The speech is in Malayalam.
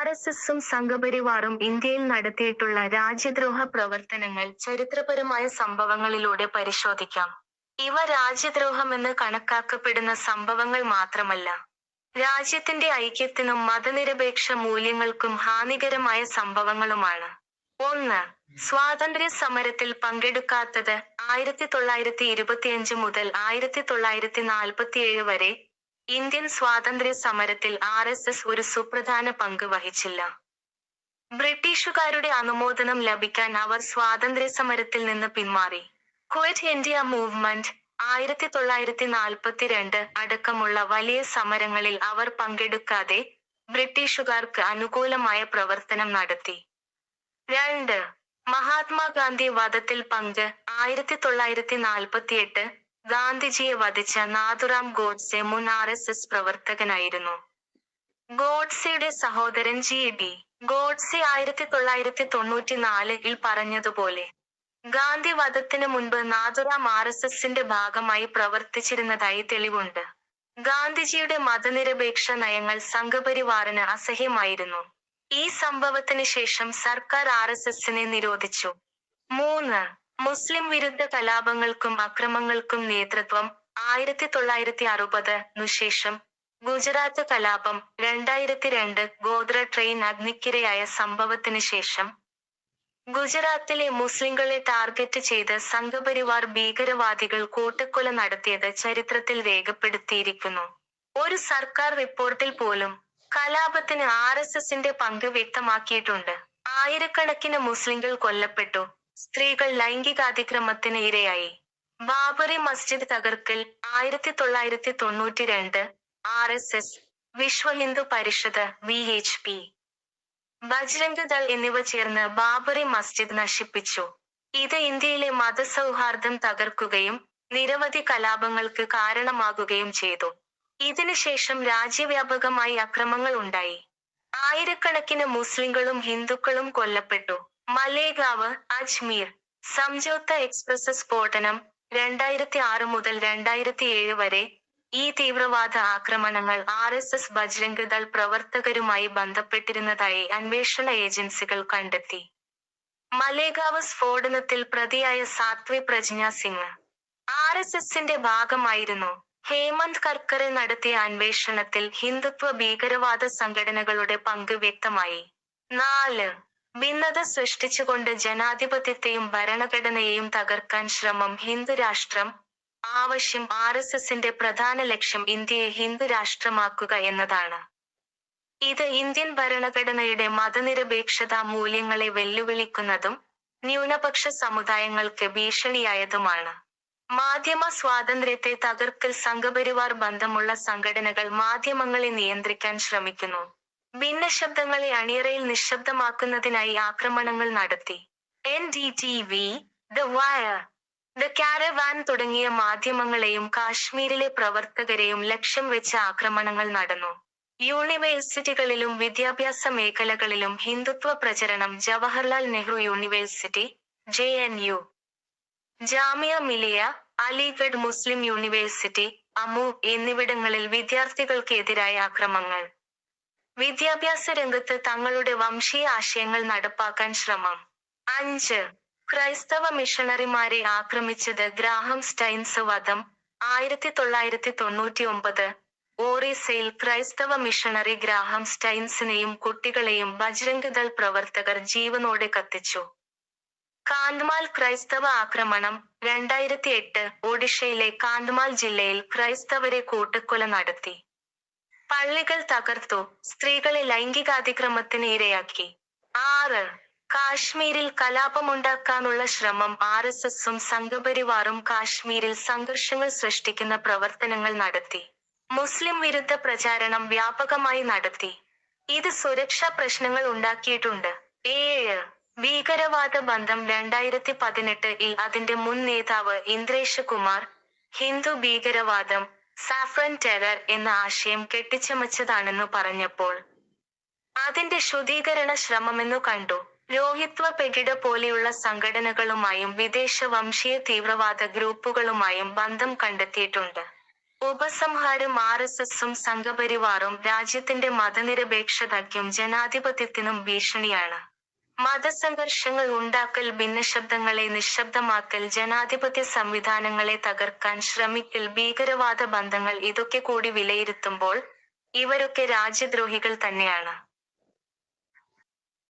ആർ എസ് എസും സംഘപരിവാറും ഇന്ത്യയിൽ നടത്തിയിട്ടുള്ള രാജ്യദ്രോഹ പ്രവർത്തനങ്ങൾ ചരിത്രപരമായ സംഭവങ്ങളിലൂടെ പരിശോധിക്കാം. ഇവ രാജ്യദ്രോഹമെന്ന് കണക്കാക്കപ്പെടുന്ന സംഭവങ്ങൾ മാത്രമല്ല രാജ്യത്തിന്റെ ഐക്യത്തിനും മതനിരപേക്ഷ മൂല്യങ്ങൾക്കും ഹാനികരമായ സംഭവങ്ങളുമാണ്. ഒന്ന് സ്വാതന്ത്ര്യ സമരത്തിൽ പങ്കെടുക്കാത്തത് ആയിരത്തി തൊള്ളായിരത്തി ഇരുപത്തിയഞ്ച് മുതൽ ആയിരത്തി തൊള്ളായിരത്തി നാൽപ്പത്തിയേഴ് വരെ ഇന്ത്യൻ സ്വാതന്ത്ര്യ സമരത്തിൽ ആർ എസ് എസ് ഒരു സുപ്രധാന പങ്ക് വഹിച്ചില്ല. ബ്രിട്ടീഷുകാരുടെ അനുമോദനം ലഭിക്കാൻ അവർ സ്വാതന്ത്ര്യ സമരത്തിൽ നിന്ന് പിന്മാറി. ക്വറ്റ് ഇന്ത്യ മൂവ്മെന്റ് ആയിരത്തി തൊള്ളായിരത്തി നാൽപ്പത്തിരണ്ട് അടക്കമുള്ള വലിയ സമരങ്ങളിൽ അവർ പങ്കെടുക്കാതെ ബ്രിട്ടീഷുകാർക്ക് അനുകൂലമായ പ്രവർത്തനം നടത്തി. രണ്ട് മഹാത്മാഗാന്ധി വധത്തിൽ പങ്ക് ആയിരത്തി തൊള്ളായിരത്തി നാൽപ്പത്തിയെട്ട് ഗാന്ധിജിയെ വധിച്ച നാഥുറാം ഗോഡ്സെ മുൻ ആർ എസ് എസ് പ്രവർത്തകനായിരുന്നു. ഗോഡ്സെയുടെ സഹോദരൻ ജി. ബി. ഗോഡ്സെ ആയിരത്തി തൊള്ളായിരത്തി തൊണ്ണൂറ്റി നാലിൽ പറഞ്ഞതുപോലെ ഗാന്ധി വധത്തിന് മുൻപ് നാഥുറാം ആർ എസ് എസിന്റെ ഭാഗമായി പ്രവർത്തിച്ചിരുന്നതായി തെളിവുണ്ട്. ഗാന്ധിജിയുടെ മതനിരപേക്ഷ നയങ്ങൾ സംഘപരിവാറിന് അസഹ്യമായിരുന്നു. ഈ സംഭവത്തിന് ശേഷം സർക്കാർ ആർ എസ് എസിനെ നിരോധിച്ചു. മൂന്ന് മുസ്ലിം വിരുദ്ധ കലാപങ്ങൾക്കും അക്രമങ്ങൾക്കും നേതൃത്വം ആയിരത്തി തൊള്ളായിരത്തി അറുപത് ശേഷം ഗുജറാത്ത് കലാപം രണ്ടായിരത്തി രണ്ട് ഗോത്ര ട്രെയിൻ അഗ്നിക്കിരയായ സംഭവത്തിന് ശേഷം ഗുജറാത്തിലെ മുസ്ലിങ്ങളെ ടാർഗറ്റ് ചെയ്ത് സംഘപരിവാർ ഭീകരവാദികൾ കൂട്ടക്കൊല നടത്തിയത് ചരിത്രത്തിൽ രേഖപ്പെടുത്തിയിരിക്കുന്നു. ഒരു സർക്കാർ റിപ്പോർട്ടിൽ പോലും കലാപത്തിന് ആർ എസ് എസിന്റെ പങ്ക് വ്യക്തമാക്കിയിട്ടുണ്ട്. ആയിരക്കണക്കിന് മുസ്ലിങ്ങൾ കൊല്ലപ്പെട്ടു. സ്ത്രീകൾ ലൈംഗികാതിക്രമത്തിന് ഇരയായി. ബാബറി മസ്ജിദ് തകർക്കൽ ആയിരത്തി തൊള്ളായിരത്തി തൊണ്ണൂറ്റി രണ്ട് R S S Vishwa Hindu Parishad V H P. Bajrang Dal എന്നിവ ചേർന്ന് ബാബറി മസ്ജിദ് നശിപ്പിച്ചു. ഇത് ഇന്ത്യയിലെ മതസൗഹാർദ്ദം തകർക്കുകയും നിരവധി കലാപങ്ങൾക്ക് കാരണമാകുകയും ചെയ്തു. ഇതിനുശേഷം രാജ്യവ്യാപകമായി അക്രമങ്ങൾ ഉണ്ടായി. ആയിരക്കണക്കിന് മുസ്ലിങ്ങളും ഹിന്ദുക്കളും കൊല്ലപ്പെട്ടു. മലേഗാവ് അജ്മീർ സംജോത്ത എക്സ്പ്രസ് സ്ഫോടനം രണ്ടായിരത്തി ആറ് മുതൽ രണ്ടായിരത്തി ഏഴ് വരെ. ഈ തീവ്രവാദ ആക്രമണങ്ങൾ ആർ എസ് എസ് ബജ്രംഗ് പ്രവർത്തകരുമായി ബന്ധപ്പെട്ടിരുന്നതായി അന്വേഷണ ഏജൻസികൾ കണ്ടെത്തി. മലേഗാവ് സ്ഫോടനത്തിൽ പ്രതിയായ സാത്വി പ്രജ്ഞ സിംഗ്. ആർ എസ് എസിന്റെ ഭാഗമായിരുന്നു. ഹേമന്ത് കർക്കറെ നടത്തിയ അന്വേഷണത്തിൽ ഹിന്ദുത്വ ഭീകരവാദ സംഘടനകളുടെ പങ്ക് വ്യക്തമായി. നാല് ഭിന്നത സൃഷ്ടിച്ചുകൊണ്ട് ജനാധിപത്യത്തെയും ഭരണഘടനയെയും തകർക്കാൻ ശ്രമം ഹിന്ദു രാഷ്ട്രം. ആവശ്യം ആർ എസ് എസിന്റെ പ്രധാന ലക്ഷ്യം ഇന്ത്യയെ ഹിന്ദു രാഷ്ട്രമാക്കുക എന്നതാണ്. ഇത് ഇന്ത്യൻ ഭരണഘടനയുടെ മതനിരപേക്ഷതാ മൂല്യങ്ങളെ വെല്ലുവിളിക്കുന്നതും ന്യൂനപക്ഷ സമുദായങ്ങൾക്ക് ഭീഷണിയായതുമാണ്. മാധ്യമ സ്വാതന്ത്ര്യത്തെ തകർക്കൽ സംഘപരിവാർ ബന്ധമുള്ള സംഘടനകൾ മാധ്യമങ്ങളെ നിയന്ത്രിക്കാൻ ശ്രമിക്കുന്നു. ഭിന്നശബ്ദങ്ങളെ അണിയറയിൽ നിശബ്ദമാക്കുന്നതിനായി ആക്രമണങ്ങൾ നടത്തി. N D T V the Wire the Caravan തുടങ്ങിയ മാധ്യമങ്ങളെയും കാശ്മീരിലെ പ്രവർത്തകരെയും ലക്ഷ്യം വെച്ച് ആക്രമണങ്ങൾ നടന്നു. യൂണിവേഴ്സിറ്റികളിലും വിദ്യാഭ്യാസ മേഖലകളിലും ഹിന്ദുത്വ പ്രചരണം Jawaharlal Nehru University J N U. Jamia Millia Aligarh Muslim University AMU എന്നിവിടങ്ങളിൽ വിദ്യാർത്ഥികൾക്കെതിരായ ആക്രമങ്ങൾ. വിദ്യാഭ്യാസ രംഗത്ത് തങ്ങളുടെ വംശീയ ആശയങ്ങൾ നടപ്പാക്കാൻ ശ്രമം. അഞ്ച്. ക്രൈസ്തവ മിഷണറിമാരെ ആക്രമിച്ചത് ഗ്രാഹം സ്റ്റൈൻസ് വധം ആയിരത്തി തൊള്ളായിരത്തി തൊണ്ണൂറ്റി ഒമ്പത് ഓറീസയിൽ ക്രൈസ്തവ മിഷണറി ഗ്രാഹം സ്റ്റൈൻസിനെയും കുട്ടികളെയും ബജ്രംഗദൾ പ്രവർത്തകർ ജീവനോടെ കത്തിച്ചു. കാന്ത്മാൽ ക്രൈസ്തവ ആക്രമണം രണ്ടായിരത്തി എട്ട് ഒഡീഷയിലെ കാന്ത്മാൽ ജില്ലയിൽ ക്രൈസ്തവരെ കൂട്ടക്കൊല നടത്തി. പള്ളികൾ തകർത്തു സ്ത്രീകളെ ലൈംഗികാതിക്രമത്തിന് ഇരയാക്കി. ആറ് കാശ്മീരിൽ കലാപമുണ്ടാക്കാനുള്ള ശ്രമം ആർ എസ് എസും സംഘപരിവാറും കാശ്മീരിൽ സംഘർഷങ്ങൾ സൃഷ്ടിക്കുന്ന പ്രവർത്തനങ്ങൾ നടത്തി. മുസ്ലിം വിരുദ്ധ പ്രചാരണം വ്യാപകമായി നടത്തി. ഇത് സുരക്ഷാ പ്രശ്നങ്ങൾ ഉണ്ടാക്കിയിട്ടുണ്ട്. ഏഴ് ഭീകരവാദ ബന്ധം രണ്ടായിരത്തി പതിനെട്ട് അതിന്റെ മുൻ നേതാവ് ഇന്ദ്രേഷ് കുമാർ ഹിന്ദു ഭീകരവാദം സാഫ്രൻ ടെറർ എന്ന ആശയം കെട്ടിച്ചമച്ചതാണെന്നു പറഞ്ഞപ്പോൾ അതിന്റെ ശുദ്ധീകരണ ശ്രമമെന്നു കണ്ടു. രോഹിത്വ പെകിട പോലെയുള്ള സംഘടനകളുമായും വിദേശ വംശീയ തീവ്രവാദ ഗ്രൂപ്പുകളുമായും ബന്ധം കണ്ടെത്തിയിട്ടുണ്ട്. ഉപസംഹാരം ആർ എസ് എസും സംഘപരിവാറും രാജ്യത്തിന്റെ മതനിരപേക്ഷതയ്ക്കും ജനാധിപത്യത്തിനും ഭീഷണിയാണ്. മതസംഘർഷങ്ങൾ ഉണ്ടാക്കൽ ഭിന്നശബ്ദങ്ങളെ നിശബ്ദമാക്കൽ ജനാധിപത്യ സംവിധാനങ്ങളെ തകർക്കാൻ ശ്രമിക്കൽ ഭീകരവാദ ബന്ധങ്ങൾ ഇതൊക്കെ കൂടി വിലയിരുത്തുമ്പോൾ ഇവരൊക്കെ രാജ്യദ്രോഹികൾ തന്നെയാണ്.